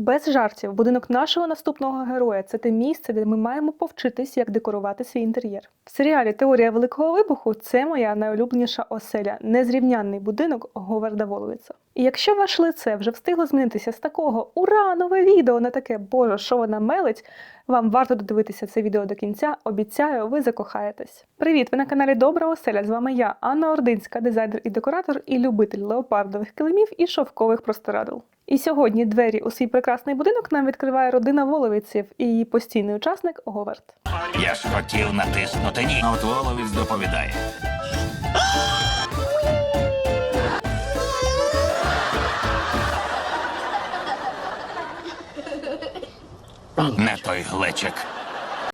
Без жартів, будинок нашого наступного героя це те місце, де ми маємо повчитись, як декорувати свій інтер'єр. В серіалі Теорія Великого Вибуху це моя найулюбленіша оселя, незрівнянний будинок Говарда Воловіца. І якщо ваше лице вже встигло змінитися з такого ура, нове відео на таке Боже, що вона мелить, вам варто додивитися це відео до кінця. Обіцяю, ви закохаєтесь. Привіт! Ви на каналі Добра Оселя. З вами я, Анна Ординська, дизайнер і декоратор, і любитель леопардових килимів і шовкових простирадл. І сьогодні двері у свій прекрасний будинок нам відкриває родина Воловиців і її постійний учасник Говард. Я ж хотів натиснути ні. А от Воловець доповідає. Не той глечик.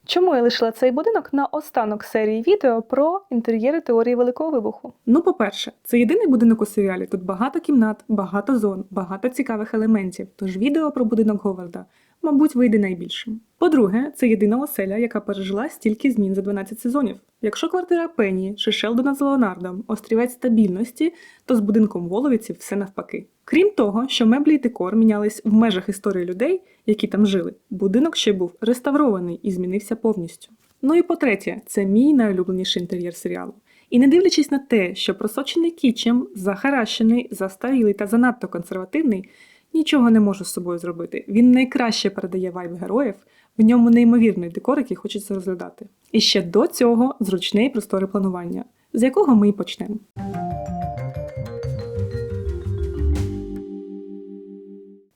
Чому я лишила цей будинок на останок серії відео про інтер'єри теорії Великого Вибуху? Ну, по-перше, це єдиний будинок у серіалі. Тут багато кімнат, багато зон, багато цікавих елементів. Тож відео про будинок Говарда, мабуть, вийде найбільшим. По-друге, це єдина оселя, яка пережила стільки змін за 12 сезонів. Якщо квартира Пенні чи Шелдона з Леонардом острівець стабільності, то з будинком Воловіців все навпаки. Крім того, що меблі й декор мінялись в межах історії людей, які там жили, будинок ще був реставрований і змінився повністю. Ну і по-третє, це мій найулюбленіший інтер'єр серіалу. І не дивлячись на те, що просочений кічем, захаращений, застарілий та занадто консервативний, нічого не можу з собою зробити. Він найкраще передає вайб героїв, в ньому неймовірний декор, який хочеться розглядати. І ще до цього зручне і просторе планування, з якого ми і почнемо.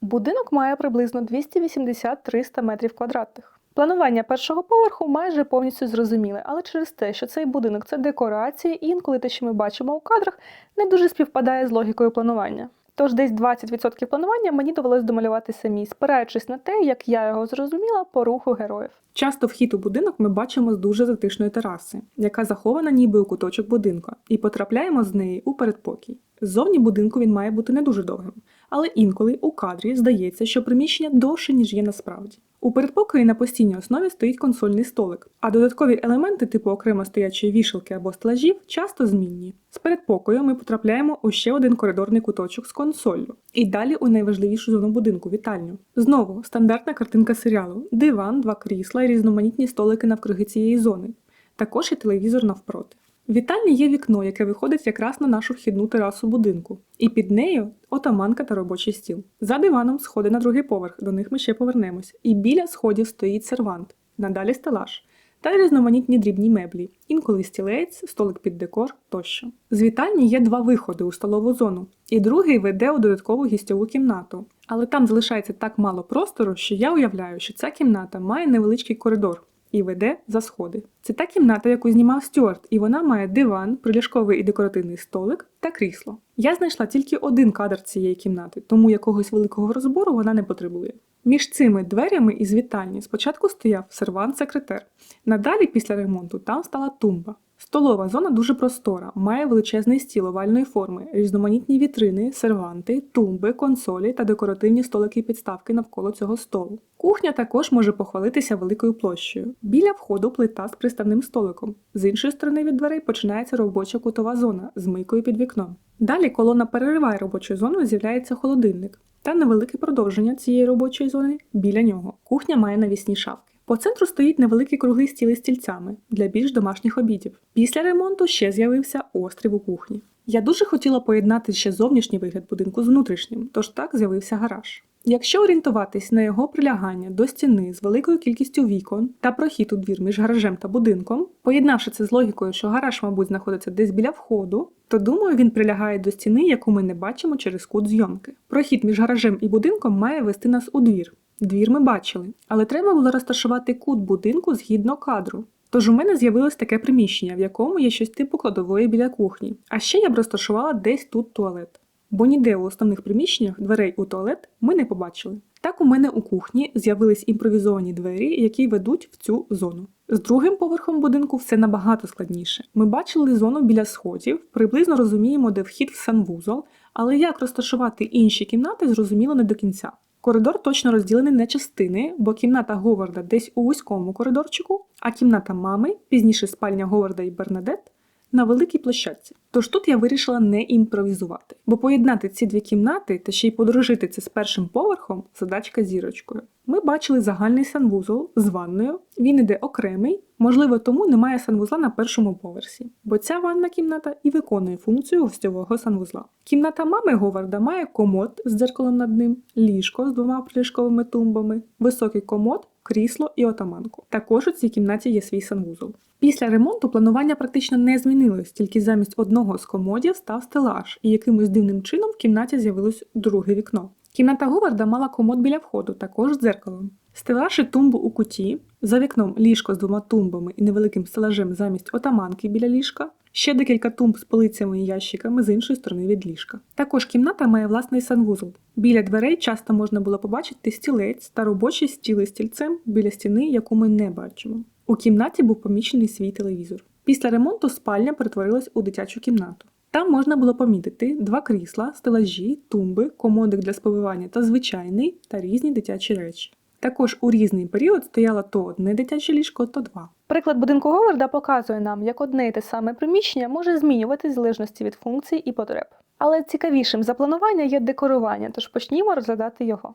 Будинок має приблизно 280-300 метрів квадратних. Планування першого поверху майже повністю зрозуміле, але через те, що цей будинок це декорації, і інколи те, що ми бачимо у кадрах, не дуже співпадає з логікою планування. Тож десь 20% планування мені довелось домалювати самі, спираючись на те, як я його зрозуміла по руху героїв. Часто вхід у будинок ми бачимо з дуже затишної тераси, яка захована ніби у куточок будинку, і потрапляємо з неї у передпокій. Ззовні будинку він має бути не дуже довгим, але інколи у кадрі здається, що приміщення довше, ніж є насправді. У передпокої на постійній основі стоїть консольний столик, а додаткові елементи, типу окремо стоячої вішалки або стелажів, часто змінні. З передпокою ми потрапляємо у ще один коридорний куточок з консоллю. І далі у найважливішу зону будинку вітальню. Знову стандартна картинка серіалу: диван, два крісла і різноманітні столики навкруги цієї зони. Також і телевізор навпроти. Вітальні є вікно, яке виходить якраз на нашу вхідну терасу будинку, і під нею отаманка та робочий стіл. За диваном сходи на другий поверх, до них ми ще повернемось. І біля сходів стоїть сервант, надалі стелаж та різноманітні дрібні меблі, інколи стілець, столик під декор тощо. З вітальні є два виходи у столову зону, і другий веде у додаткову гістьову кімнату. Але там залишається так мало простору, що я уявляю, що ця кімната має невеличкий коридор і веде за сходи. Це та кімната, яку знімав Стюарт, і вона має диван, приляшковий і декоративний столик та крісло. Я знайшла тільки один кадр цієї кімнати, тому якогось великого розбору вона не потребує. Між цими дверями із вітальні спочатку стояв сервант-секретер. Надалі, після ремонту, там стала тумба. Столова зона дуже простора, має величезний стіл овальної форми, різноманітні вітрини, серванти, тумби, консолі та декоративні столики і підставки навколо цього столу. Кухня також може похвалитися великою площею. Біля входу плита з приставним столиком. З іншої сторони від дверей починається робоча кутова зона з мийкою під вікном. Далі колона перериває робочу зону, з'являється холодильник. Та невелике продовження цієї робочої зони біля нього. Кухня має навісні шафки. По центру стоїть невеликий круглий стіл із стільцями для більш домашніх обідів. Після ремонту ще з'явився острів у кухні. Я дуже хотіла поєднати ще зовнішній вигляд будинку з внутрішнім, тож так з'явився гараж. Якщо орієнтуватись на його прилягання до стіни з великою кількістю вікон та прохід у двір між гаражем та будинком, поєднавши це з логікою, що гараж, мабуть, знаходиться десь біля входу, то думаю, він прилягає до стіни, яку ми не бачимо через кут зйомки. Прохід між гаражем і будинком має вести нас у двір. Двір ми бачили, але треба було розташувати кут будинку згідно кадру. Тож у мене з'явилось таке приміщення, в якому є щось типу кладової біля кухні. А ще я б розташувала десь тут туалет. Бо ніде у основних приміщеннях дверей у туалет ми не побачили. Так у мене у кухні з'явились імпровізовані двері, які ведуть в цю зону. З другим поверхом будинку все набагато складніше. Ми бачили зону біля сходів, приблизно розуміємо, де вхід в санвузол, але як розташувати інші кімнати, зрозуміло не до кінця. Коридор точно розділений на частини, бо кімната Говарда десь у вузькому коридорчику, а кімната мами, пізніше спальня Говарда і Бернадет, на великій площадці. Тож тут я вирішила не імпровізувати, бо поєднати ці дві кімнати та ще й подружити це з першим поверхом задачка зірочкою. Ми бачили загальний санвузол з ванною. Він іде окремий, можливо, тому немає санвузла на першому поверсі, бо ця ванна кімната і виконує функцію гостьового санвузла. Кімната мами Говарда має комод з дзеркалом над ним, ліжко з двома приліжковими тумбами, високий комод, крісло і отаманку. Також у цій кімнаті є свій санвузол. Після ремонту планування практично не змінилось, тільки замість одного з комодів став стелаж, і якимось дивним чином в кімнаті з'явилось друге вікно. Кімната Говарда мала комод біля входу, також з дзеркалом. Стелаж і тумбу у куті, за вікном ліжко з двома тумбами і невеликим стелажем замість отаманки біля ліжка, ще декілька тумб з полицями і ящиками з іншої сторони від ліжка. Також кімната має власний санвузол. Біля дверей часто можна було побачити стілець та робочі стіли стільцем біля стіни, яку ми не бачимо. У кімнаті був помічений свій телевізор. Після ремонту спальня перетворилась у дитячу кімнату. Там можна було помітити два крісла, стелажі, тумби, комодик для споживання та звичайний та різні дитячі речі. Також у різний період стояло то одне дитяче ліжко, то два. Приклад будинку Говарда показує нам, як одне і те саме приміщення може змінюватись в залежності від функцій і потреб. Але цікавішим за планування є декорування, тож почнімо розглядати його.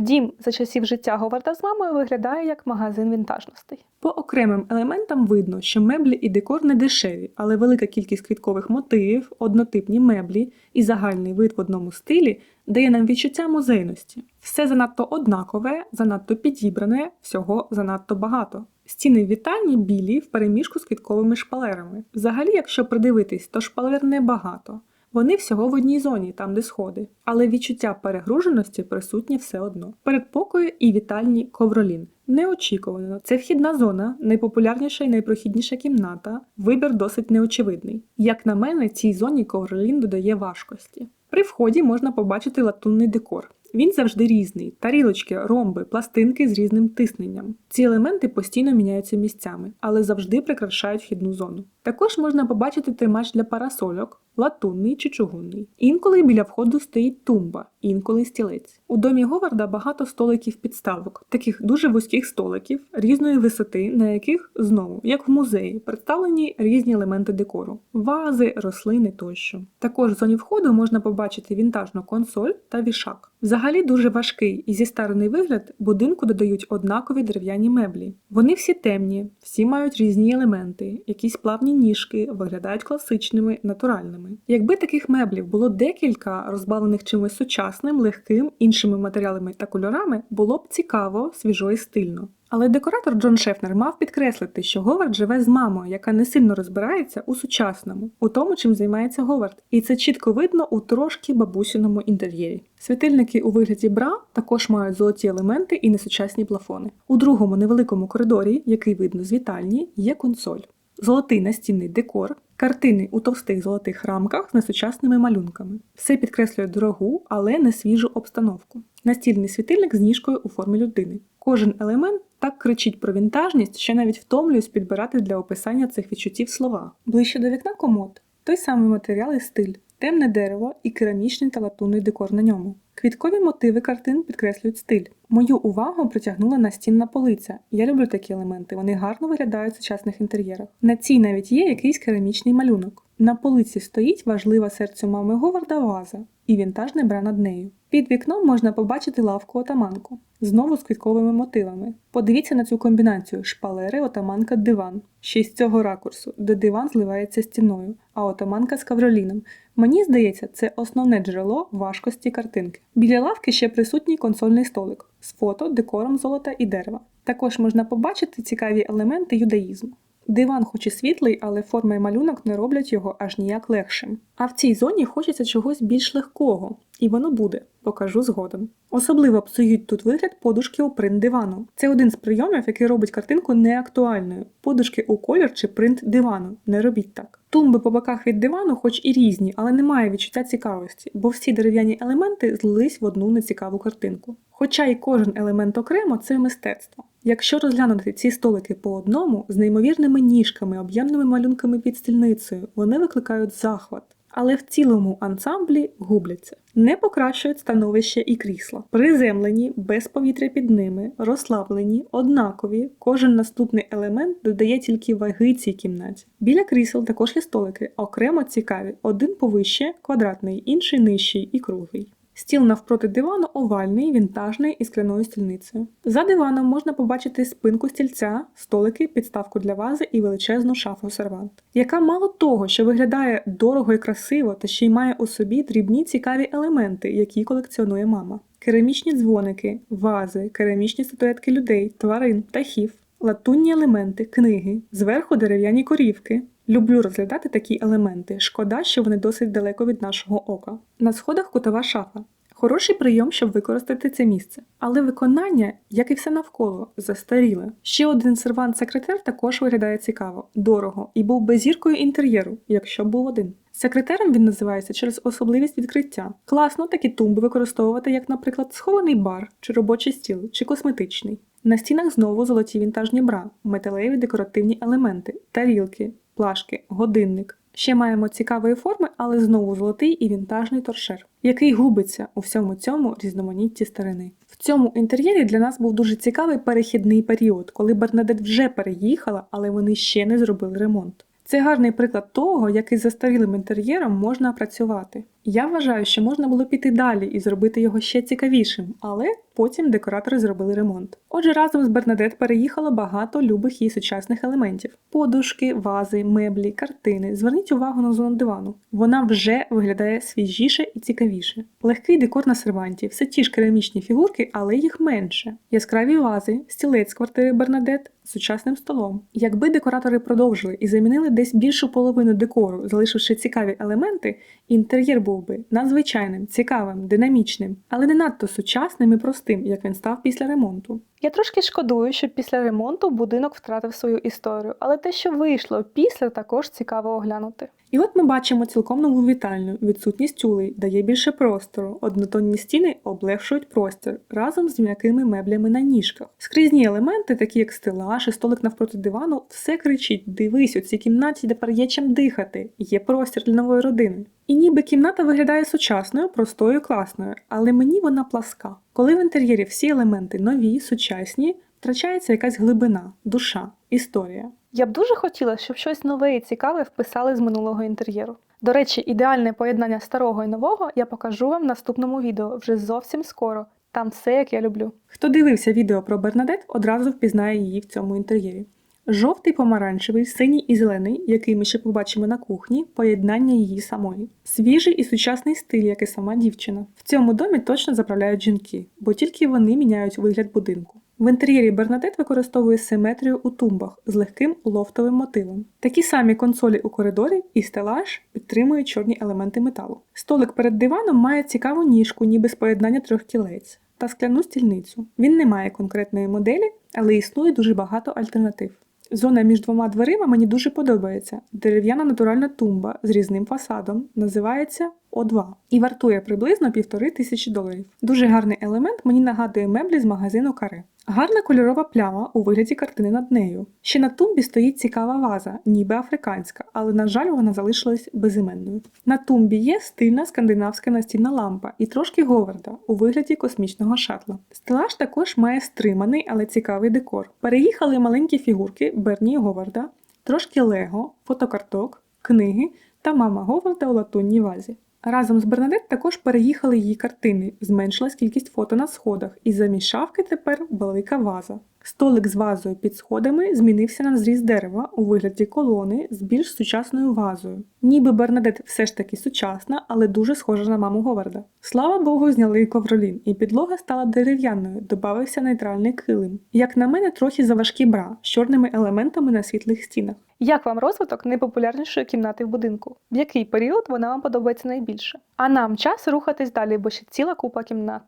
Дім за часів життя Говарда з мамою виглядає як магазин вінтажностей. По окремим елементам видно, що меблі і декор не дешеві, але велика кількість квіткових мотивів, однотипні меблі і загальний вид в одному стилі дає нам відчуття музейності. Все занадто однакове, занадто підібране, всього занадто багато. Стіни вітальні білі в переміжку з квітковими шпалерами. Взагалі, якщо придивитись, то шпалер небагато. Вони всього в одній зоні, там де сходи, але відчуття перегруженості присутнє все одно. Передпокої і вітальні ковролін. Неочікувано. Це вхідна зона, найпопулярніша і найпрохідніша кімната. Вибір досить неочевидний. Як на мене, цій зоні ковролін додає важкості. При вході можна побачити латунний декор. Він завжди різний: тарілочки, ромби, пластинки з різним тисненням. Ці елементи постійно міняються місцями, але завжди прикрашають вхідну зону. Також можна побачити тримач для парасольок, латунний чи чугунний. Інколи біля входу стоїть тумба, інколи стілець. У домі Говарда багато столиків підставок, таких дуже вузьких столиків різної висоти, на яких знову, як в музеї, представлені різні елементи декору: вази, рослини тощо. Також в зоні входу можна побачити вінтажну консоль та вішак. Взагалі дуже важкий і зістарений вигляд будинку додають однакові дерев'яні меблі. Вони всі темні, всі мають різні елементи, якісь плавні ніжки, виглядають класичними, натуральними. Якби таких меблів було декілька, розбавлених чимось сучасним, легким, іншими матеріалами та кольорами, було б цікаво, свіжо і стильно. Але декоратор Джон Шефнер мав підкреслити, що Говард живе з мамою, яка не сильно розбирається у сучасному, у тому, чим займається Говард. І це чітко видно у трошки бабусіному інтер'єрі. Світильники у вигляді бра також мають золоті елементи і несучасні плафони. У другому невеликому коридорі, який видно з вітальні, є консоль. Золотий настінний декор, картини у товстих золотих рамках з несучасними малюнками. Все підкреслює дорогу, але не свіжу обстановку. Настільний світильник з ніжкою у формі людини. Кожен елемент так кричить про вінтажність, що навіть втомлююсь підбирати для описання цих відчуттів слова. Ближче до вікна комод той самий матеріал і стиль, темне дерево і керамічний та латунний декор на ньому. Квіткові мотиви картин підкреслюють стиль. Мою увагу притягнула настінна полиця. Я люблю такі елементи, вони гарно виглядають в сучасних інтер'єрах. На цій навіть є якийсь керамічний малюнок. На полиці стоїть важлива серцю мами Говарда ваза і вінтажний бра над нею. Під вікном можна побачити лавку отаманку, знову з квітковими мотивами. Подивіться на цю комбінацію: шпалери, отаманка, диван. Ще з цього ракурсу, де диван зливається стіною, а отаманка з кавроліном. Мені здається, це основне джерело важкості картинки. Біля лавки ще присутній консольний столик з фото, декором золота і дерева. Також можна побачити цікаві елементи юдаїзму. Диван хоч і світлий, але форма і малюнок не роблять його аж ніяк легшим. А в цій зоні хочеться чогось більш легкого, і воно буде, покажу згодом. Особливо псують тут вигляд подушки у принт дивану. Це один з прийомів, який робить картинку неактуальною. Подушки у колір чи принт дивану. Не робіть так. Тумби по боках від дивану, хоч і різні, але немає відчуття цікавості, бо всі дерев'яні елементи злились в одну нецікаву картинку. Хоча і кожен елемент окремо це мистецтво. Якщо розглянути ці столики по одному, з неймовірними ніжками, об'ємними малюнками під стільницею, вони викликають захват. але в цілому ансамблі губляться. Не покращують становище і крісла. Приземлені, без повітря під ними, розслаблені, однакові. Кожен наступний елемент додає тільки ваги цій кімнаті. Біля крісел також є столики, окремо цікаві. Один повище, квадратний, інший нижчий і круглий. Стіл навпроти дивану овальний, вінтажний із скляною стільницею. За диваном можна побачити спинку стільця, столики, підставку для вази і величезну шафу сервант, яка мало того, що виглядає дорого і красиво, та ще й має у собі дрібні цікаві елементи, які колекціонує мама. Керамічні дзвоники, вази, керамічні статуетки людей, тварин, птахів, латунні елементи, книги, зверху дерев'яні корівки. Люблю розглядати такі елементи. Шкода, що вони досить далеко від нашого ока. На сходах кутова шафа. Хороший прийом, щоб використати це місце. Але виконання, як і все навколо, застаріле. Ще один сервант-секретар також виглядає цікаво, дорого і був би зіркою інтер'єру, якщо був один. Секретарем він називається через особливість відкриття. Класно такі тумби використовувати, як, наприклад, схований бар, чи робочий стіл, чи косметичний. На стінах знову золоті вінтажні бра, металеві декоративні елементи, тарілки, плашки, годинник. Ще маємо цікавої форми, але знову золотий і вінтажний торшер, який губиться у всьому цьому різноманітті старини. В цьому інтер'єрі для нас був дуже цікавий перехідний період, коли Бернадет вже переїхала, але вони ще не зробили ремонт. Це гарний приклад того, як із застарілим інтер'єром можна працювати. Я вважаю, що можна було піти далі і зробити його ще цікавішим, але потім декоратори зробили ремонт. Отже, разом з Бернадет переїхало багато любих її сучасних елементів: подушки, вази, меблі, картини. Зверніть увагу на зону дивану. Вона вже виглядає свіжіше і цікавіше. Легкий декор на серванті, все ті ж керамічні фігурки, але їх менше. Яскраві вази, стілець квартири Бернадет сучасним столом. Якби декоратори продовжили і замінили десь більшу половину декору, залишивши цікаві елементи, інтер'єр був би надзвичайним, цікавим, динамічним, але не надто сучасним і простим, як він став після ремонту. Я трошки шкодую, що після ремонту будинок втратив свою історію, але те, що вийшло після, також цікаво оглянути. І от ми бачимо цілком нову вітальню. Відсутність тюлей дає більше простору. Однотонні стіни облегшують простір разом з м'якими меблями на ніжках. Скрізні елементи, такі як стелаж і столик навпроти дивану, все кричить: дивись, у цій кімнаті тепер є чим дихати, є простір для нової родини. І ніби кімната виглядає сучасною, простою, класною, але мені вона пласка. Коли в інтер'єрі всі елементи нові, сучасні, втрачається якась глибина, душа, історія. Я б дуже хотіла, щоб щось нове і цікаве вписали з минулого інтер'єру. До речі, ідеальне поєднання старого і нового я покажу вам в наступному відео вже зовсім скоро. Там все як я люблю. Хто дивився відео про Бернадет, одразу впізнає її в цьому інтер'єрі. Жовтий, помаранчевий, синій і зелений, який ми ще побачимо на кухні, поєднання її самої. Свіжий і сучасний стиль, як і сама дівчина. В цьому домі точно заправляють жінки, бо тільки вони міняють вигляд будинку. В інтер'єрі Бернадет використовує симетрію у тумбах з легким лофтовим мотивом. Такі самі консолі у коридорі і стелаж підтримують чорні елементи металу. Столик перед диваном має цікаву ніжку, ніби з поєднання трьох кілець, та скляну стільницю. Він не має конкретної моделі, але існує дуже багато альтернатив. Зона між двома дверима мені дуже подобається. Дерев'яна натуральна тумба з різним фасадом називається О2 і вартує приблизно півтори тисячі доларів. Дуже гарний елемент мені нагадує меблі з магазину Каре. Гарна кольорова пляма у вигляді картини над нею. Ще на тумбі стоїть цікава ваза, ніби африканська, але, на жаль, вона залишилась безіменною. На тумбі є стильна скандинавська настільна лампа і трошки говарда у вигляді космічного шатла. Стелаж також має стриманий, але цікавий декор. Переїхали маленькі фігурки Берні Говарда, трошки Лего, фотокарток, книги та мама Говарда у латунній вазі. Разом з Бернадет також переїхали її картини, зменшилась кількість фото на сходах, і замість шафки тепер велика ваза. Столик з вазою під сходами змінився на зріз дерева у вигляді колони з більш сучасною вазою. Ніби Бернадет все ж таки сучасна, але дуже схожа на маму Говарда. Слава Богу, зняли ковролін, і підлога стала дерев'яною, додався нейтральний килим. Як на мене, трохи заважкі бра з чорними елементами на світлих стінах. Як вам розвиток найпопулярнішої кімнати в будинку? В який період вона вам подобається найбільше? А нам час рухатись далі, бо ще ціла купа кімнат.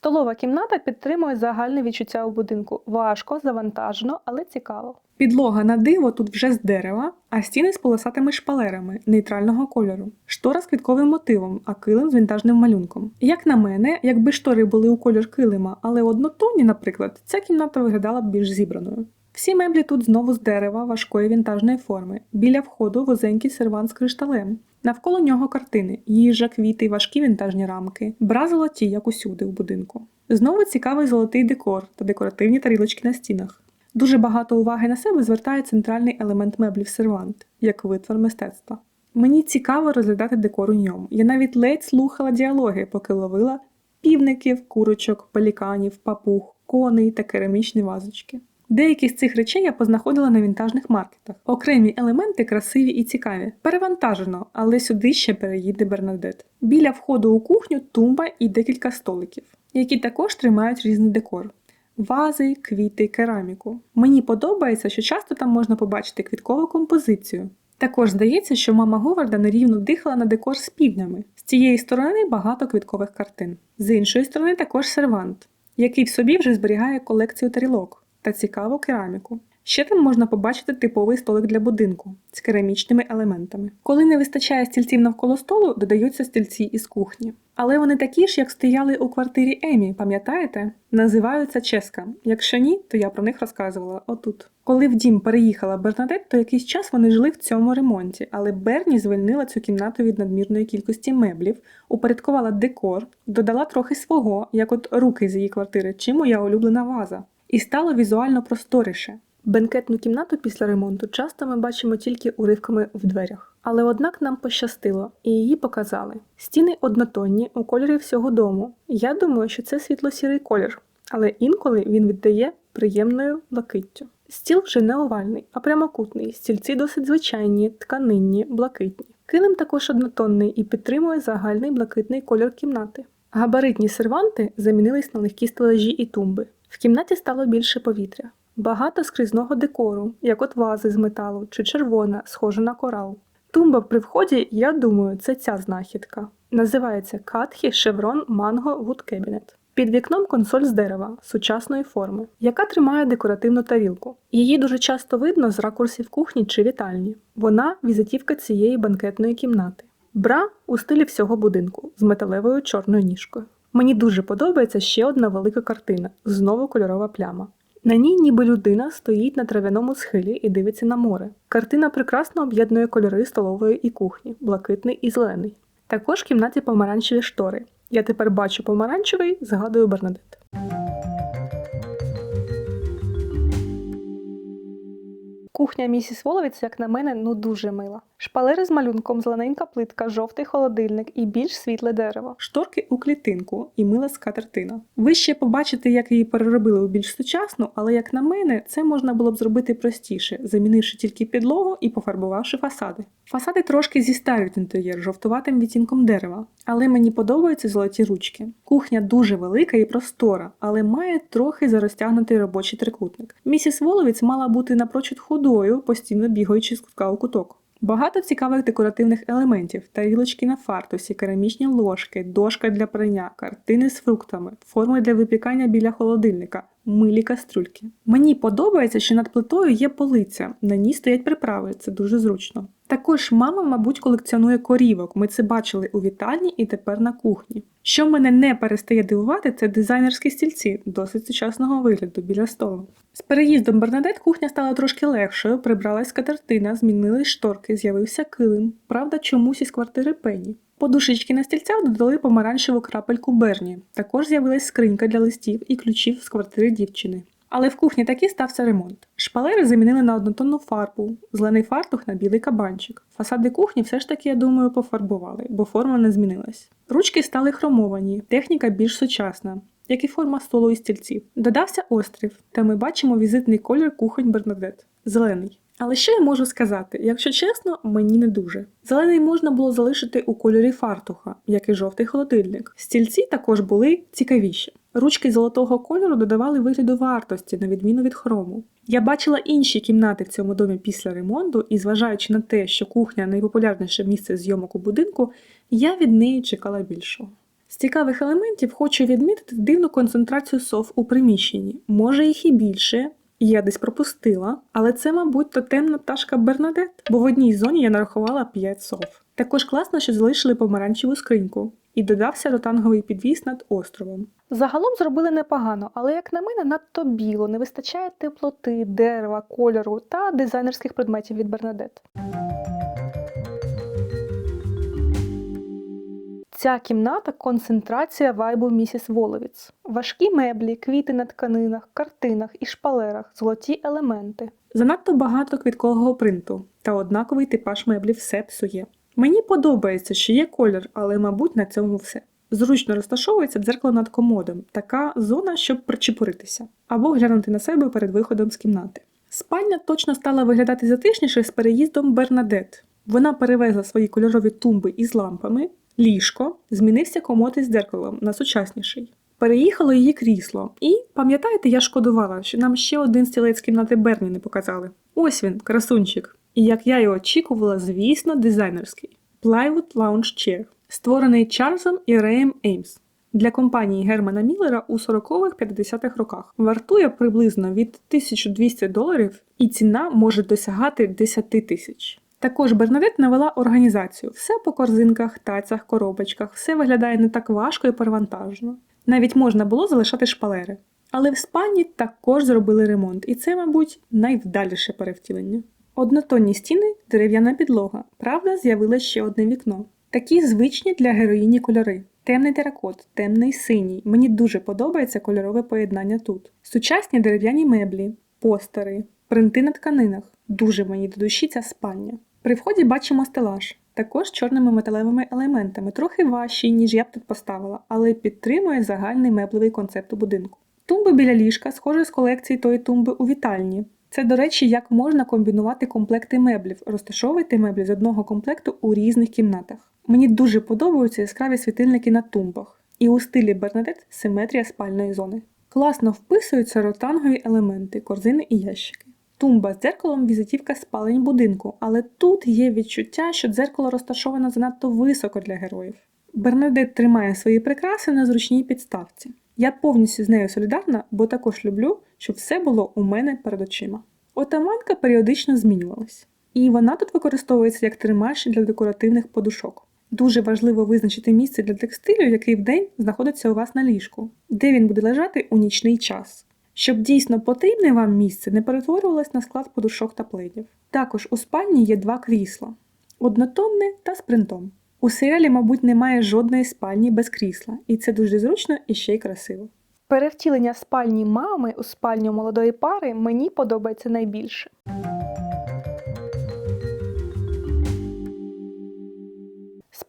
Столова кімната підтримує загальне відчуття у будинку. Важко, завантажено, але цікаво. Підлога на диво тут вже з дерева, а стіни з полосатими шпалерами нейтрального кольору, штора з квітковим мотивом, а килим з вінтажним малюнком. Як на мене, якби штори були у колір килима, але однотонні, наприклад, ця кімната виглядала б більш зібраною. Всі меблі тут знову з дерева важкої вінтажної форми. Біля входу вузенький сервант з кришталем. Навколо нього картини, їжа, квіти, важкі вінтажні рамки, бра золоті, як усюди у будинку. Знову цікавий золотий декор та декоративні тарілочки на стінах. Дуже багато уваги на себе звертає центральний елемент меблів сервант, як витвор мистецтва. Мені цікаво розглядати декор у ньому. Я навіть ледь слухала діалоги, поки ловила півників, курочок, пеліканів, папуг, коней та керамічні вазочки. Деякі з цих речей я познаходила на вінтажних маркетах. Окремі елементи красиві і цікаві. Перевантажено, але сюди ще переїде Бернадет. Біля входу у кухню тумба і декілька столиків, які також тримають різний декор. Вази, квіти, кераміку. Мені подобається, що часто там можна побачити квіткову композицію. Також здається, що мама Говарда нерівно дихала на декор з півнями. З цієї сторони багато квіткових картин. З іншої сторони також сервант, який в собі вже зберігає колекцію тарілок та цікаву кераміку. Ще там можна побачити типовий столик для будинку з керамічними елементами. Коли не вистачає стільців навколо столу, додаються стільці із кухні. Але вони такі ж, як стояли у квартирі Емі, пам'ятаєте? Називаються Ческа. Якщо ні, то я про них розказувала отут. Коли в дім переїхала Бернадет, то якийсь час вони жили в цьому ремонті, але Берні звільнила цю кімнату від надмірної кількості меблів, упорядкувала декор, додала трохи свого, як от руки з її квартири, чи моя улюблена ваза, і стало візуально просторіше. Бенкетну кімнату після ремонту часто ми бачимо тільки уривками в дверях. Але однак нам пощастило, і її показали. Стіни однотонні у кольорі всього дому. Я думаю, що це світло-сірий колір, але інколи він віддає приємною блакиттю. Стіл вже не овальний, а прямокутний. Стільці досить звичайні, тканинні, блакитні. Килим також однотонний і підтримує загальний блакитний кольор кімнати. Габаритні серванти замінились на легкі стелажі і тумби. В кімнаті стало більше повітря. Багато скрізного декору, як от вази з металу чи червона, схожа на корал. Тумба при вході, я думаю, це ця знахідка. Називається Катхі Mango Wood Cabinet. Під вікном консоль з дерева сучасної форми, яка тримає декоративну тарілку. Її дуже часто видно з ракурсів кухні чи вітальні. Вона візитівка цієї банкетної кімнати. Бра у стилі всього будинку з металевою чорною ніжкою. Мені дуже подобається ще одна велика картина, знову кольорова пляма. На ній ніби людина стоїть на трав'яному схилі і дивиться на море. Картина прекрасно об'єднує кольори столової і кухні, блакитний і зелений. Також в кімнаті помаранчеві штори. Я тепер бачу помаранчевий, згадую Бернадет. Кухня місіс Воловіц, як на мене, ну дуже мила. Шпалери з малюнком, зелененька плитка, жовтий холодильник і більш світле дерево. Шторки у клітинку і мила скатертина. Ви ще побачите, як її переробили у більш сучасну, але як на мене, це можна було б зробити простіше, замінивши тільки підлогу і пофарбувавши фасади. Фасади трошки зістарюють інтер'єр жовтуватим відтінком дерева, але мені подобаються золоті ручки. Кухня дуже велика і простора, але має трохи зарозтягнутий робочий трикутник. Місіс Воловіц мала бути напрочуд худою, постійно бігаючи з кутка у куток. Багато цікавих декоративних елементів: тарілочки на фартусі, керамічні ложки, дошка для прання, картини з фруктами, форми для випікання біля холодильника, милі каструльки. Мені подобається, що над плитою є полиця, на ній стоять приправи, це дуже зручно. Також мама, мабуть, колекціонує корівок. Ми це бачили у вітальні і тепер на кухні. Що мене не перестає дивувати, це дизайнерські стільці досить сучасного вигляду біля столу. З переїздом Бернадет кухня стала трошки легшою, прибралась скатертина, змінились шторки, з'явився килим. Правда, чомусь із квартири Пенні. Подушечки на стільцях додали помаранчеву крапельку Берні. Також з'явилась скринька для листів і ключів з квартири дівчини. Але в кухні таки стався ремонт. Шпалери замінили на однотонну фарбу, зелений фартух на білий кабанчик. Фасади кухні все ж таки, я думаю, пофарбували, бо форма не змінилась. Ручки стали хромовані, техніка більш сучасна, як і форма столу і стільців. Додався острів, та ми бачимо візитний колір кухонь Бернадет зелений. Але що я можу сказати? Якщо чесно, мені не дуже. Зелений можна було залишити у кольорі фартуха, як і жовтий холодильник. Стільці також були цікавіші. Ручки золотого кольору додавали вигляду вартості, на відміну від хрому. Я бачила інші кімнати в цьому домі після ремонту, і зважаючи на те, що кухня найпопулярніше місце зйомок у будинку, я від неї чекала більшого. З цікавих елементів хочу відмітити дивну концентрацію сов у приміщенні. Може їх і більше, я десь пропустила, але це, мабуть, тотемна пташка Бернадет, бо в одній зоні я нарахувала 5 сов. Також класно, що залишили помаранчеву скриньку і додався ротанговий підвіс над островом. Загалом зробили непогано, але, як на мене, надто біло, не вистачає теплоти, дерева, кольору та дизайнерських предметів від Бернадет. Ця кімната концентрація вайбу місіс Воловіц. Важкі меблі, квіти на тканинах, картинах і шпалерах, золоті елементи. Занадто багато квіткового принту та однаковий типаж меблів все псує. Мені подобається, що є колір, але, мабуть, на цьому все. Зручно розташовується дзеркало над комодом, така зона, щоб причепуритися, або глянути на себе перед виходом з кімнати. Спальня точно стала виглядати затишніше з переїздом Бернадет. Вона перевезла свої кольорові тумби із лампами, ліжко, змінився комод із дзеркалом на сучасніший. Переїхало її крісло, і пам'ятаєте, я шкодувала, що нам ще один стілець кімнати Берні не показали. Ось він, красунчик. І як я й очікувала, звісно, дизайнерський. Plywood Lounge Chair, створений Чарльзом і Реєм Еймс для компанії Германа Міллера у 40-50-х роках. Вартує приблизно від 1200 доларів, і ціна може досягати 10 тисяч. Також Бернадет навела організацію. Все по корзинках, тацях, коробочках, все виглядає не так важко і перевантажено. Навіть можна було залишати шпалери. Але в спальні також зробили ремонт, і це, мабуть, найвдаліше перевтілення. Однотонні стіни, дерев'яна підлога. Правда, з'явилось ще одне вікно. Такі звичні для героїні кольори. Темний теракот, темний синій. Мені дуже подобається кольорове поєднання тут. Сучасні дерев'яні меблі, постери, принти на тканинах. Дуже мені до душі ця спальня. При вході бачимо стелаж, також чорними металевими елементами, трохи важчий, ніж я б тут поставила, але підтримує загальний меблевий концепт у будинку. Тумби біля ліжка схожі з колекції тої тумби у вітальні. Це, до речі, як можна комбінувати комплекти меблів, розташовувати меблі з одного комплекту у різних кімнатах. Мені дуже подобаються яскраві світильники на тумбах, і у стилі Бернадет симетрія спальної зони. Класно вписуються ротангові елементи, корзини і ящики. Тумба з дзеркалом візитівка спалень будинку, але тут є відчуття, що дзеркало розташоване занадто високо для героїв. Бернадет тримає свої прикраси на зручній підставці. Я повністю з нею солідарна, бо також люблю, щоб все було у мене перед очима. Отаманка періодично змінювалась, і вона тут використовується як тримач для декоративних подушок. Дуже важливо визначити місце для текстилю, який вдень знаходиться у вас на ліжку, де він буде лежати у нічний час, щоб дійсно потрібне вам місце не перетворювалось на склад подушок та пледів. Також у спальні є два крісла: однотонне та з принтом. У серіалі, мабуть, немає жодної спальні без крісла, і це дуже зручно і ще й красиво. Перевтілення спальні мами у спальню молодої пари мені подобається найбільше.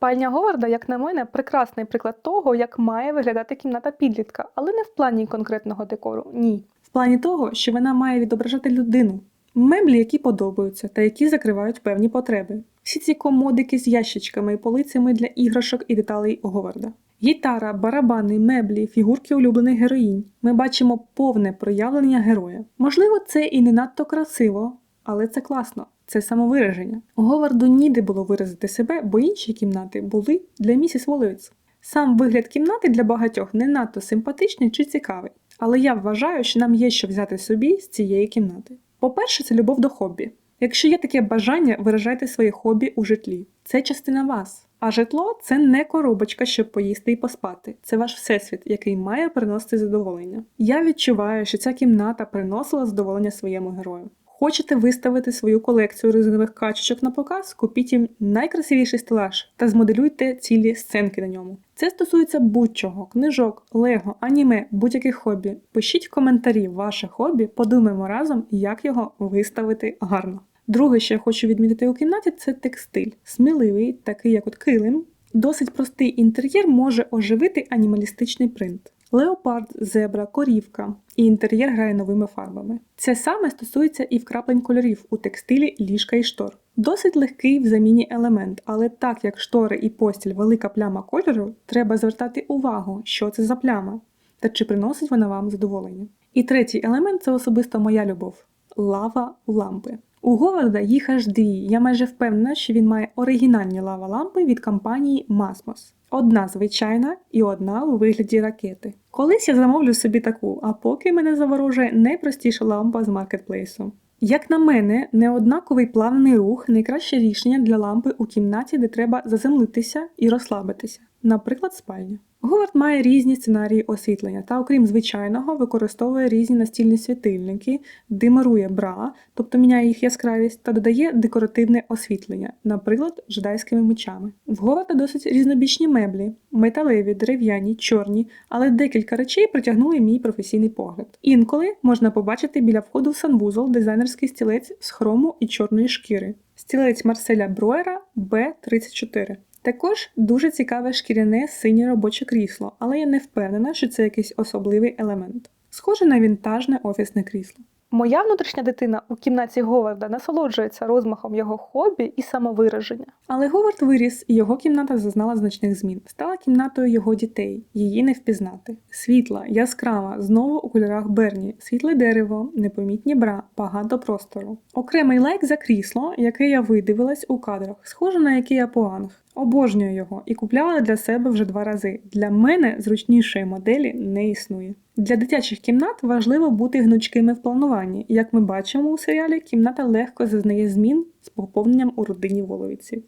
Спальня Говарда, як на мене, прекрасний приклад того, як має виглядати кімната підлітка, але не в плані конкретного декору. Ні. В плані того, що вона має відображати людину, меблі, які подобаються та які закривають певні потреби. Всі ці комодики з ящичками і полицями для іграшок і деталей Говарда. Гітара, барабани, меблі, фігурки улюблених героїнь. Ми бачимо повне проявлення героя. Можливо, це і не надто красиво, але це класно. Це самовираження. Говарду ніде було виразити себе, бо інші кімнати були для місіс Воловіц. Сам вигляд кімнати для багатьох не надто симпатичний чи цікавий, але я вважаю, що нам є що взяти собі з цієї кімнати. По-перше, це любов до хобі. Якщо є таке бажання, виражайте своє хобі у житлі. Це частина вас. А житло це не коробочка, щоб поїсти і поспати. Це ваш всесвіт, який має приносити задоволення. Я відчуваю, що ця кімната приносила задоволення своєму герою. Хочете виставити свою колекцію резинових качечок на показ? Купіть їм найкрасивіший стелаж та змоделюйте цілі сценки на ньому. Це стосується будь-чого, книжок, лего, аніме, будь-яких хобі. Пишіть в коментарі ваше хобі, подумаємо разом, як його виставити гарно. Друге, що я хочу відмітити у кімнаті, це текстиль. Сміливий, такий як от килим. Досить простий інтер'єр може оживити анімалістичний принт. Леопард, зебра, корівка. І інтер'єр грає новими фарбами. Це саме стосується і вкраплень кольорів у текстилі ліжка і штор. Досить легкий в заміні елемент, але так як штори і постіль велика пляма кольору, треба звертати увагу, що це за пляма та чи приносить вона вам задоволення. І третій елемент це особисто моя любов лава лампи. У Говарда їх аж дві. Я майже впевнена, що він має оригінальні лава лампи від компанії Masmos. Одна звичайна і одна у вигляді ракети. Колись я замовлю собі таку, а поки мене заворожує найпростіша лампа з маркетплейсу. Як на мене, неоднаковий плавний рух найкраще рішення для лампи у кімнаті, де треба заземлитися і розслабитися. Наприклад, спальня. Говард має різні сценарії освітлення та, окрім звичайного, використовує різні настільні світильники, димерує бра, тобто міняє їх яскравість, та додає декоративне освітлення, наприклад, ждайськими мечами. В Говарда досить різнобічні меблі, металеві, дерев'яні, чорні, але декілька речей притягнули мій професійний погляд. Інколи можна побачити біля входу в санвузол дизайнерський стілець з хрому і чорної шкіри. Стілець Марселя Броєра B34. Також дуже цікаве шкіряне синє робоче крісло, але я не впевнена, що це якийсь особливий елемент. Схоже на вінтажне офісне крісло. Моя внутрішня дитина у кімнаті Говарда насолоджується розмахом його хобі і самовираження. Але Говард виріс, і його кімната зазнала значних змін. Стала кімнатою його дітей, її не впізнати. Світла, яскрава, знову у кольорах Берні, світле дерево, непомітні бра, багато простору. Окремий лайк за крісло, яке я видивилась у кадрах, схоже на Ikea Поанг. Обожнюю його і купляла для себе вже два рази. Для мене зручнішої моделі не існує. Для дитячих кімнат важливо бути гнучкими в плануванні. Як ми бачимо у серіалі, кімната легко зазнає змін з поповненням у родині Воловиців.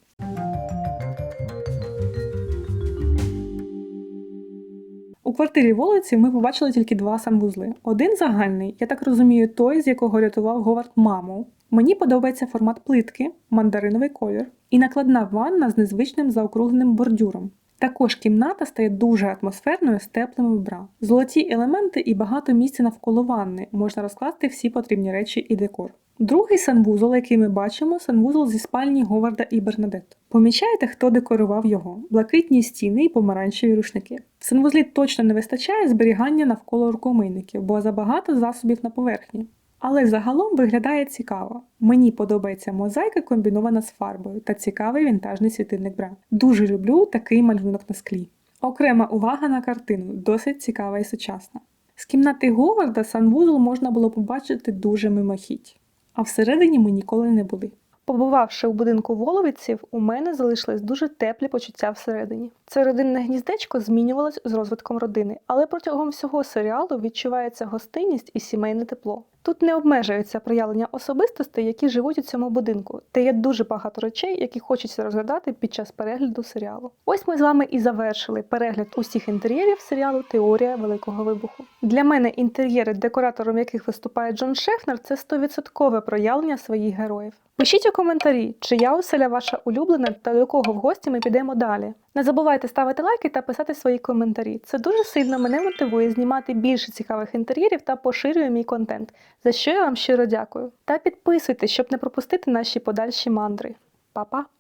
У квартирі Воловців ми побачили тільки два санвузли. Один загальний, я так розумію, той, з якого рятував Говард маму. Мені подобається формат плитки, мандариновий колір і накладна ванна з незвичним заокругленим бордюром. Також кімната стає дуже атмосферною з теплими бра. Золоті елементи і багато місця навколо ванни. Можна розкласти всі потрібні речі і декор. Другий санвузол, який ми бачимо, санвузол зі спальні Говарда і Бернадет. Помічаєте, хто декорував його? Блакитні стіни і помаранчеві рушники. В санвузлі точно не вистачає зберігання навколо рукомийників, бо забагато засобів на поверхні. Але загалом виглядає цікаво. Мені подобається мозаїка комбінована з фарбою та цікавий вінтажний світильник бра. Дуже люблю такий малюнок на склі. Окрема увага на картину, досить цікава і сучасна. З кімнати Говарда санвузол можна було побачити дуже мимохідь, а всередині ми ніколи не були. Побувавши у будинку Воловиців, у мене залишились дуже теплі почуття всередині. Це родинне гніздечко змінювалось з розвитком родини, але протягом всього серіалу відчувається гостинність і сімейне тепло. Тут не обмежується проявлення особистостей, які живуть у цьому будинку, та є дуже багато речей, які хочеться розглядати під час перегляду серіалу. Ось ми з вами і завершили перегляд усіх інтер'єрів серіалу Теорія Великого Вибуху. Для мене інтер'єри, декоратором яких виступає Джон Шефнер, це 100% проявлення своїх героїв. Пишіть у коментарі, чия оселя ваша улюблена та до кого в гості ми підемо далі. Не забувайте ставити лайки та писати свої коментарі. Це дуже сильно мене мотивує знімати більше цікавих інтер'єрів та поширює мій контент, за що я вам щиро дякую. Та підписуйтесь, щоб не пропустити наші подальші мандри. Па-па!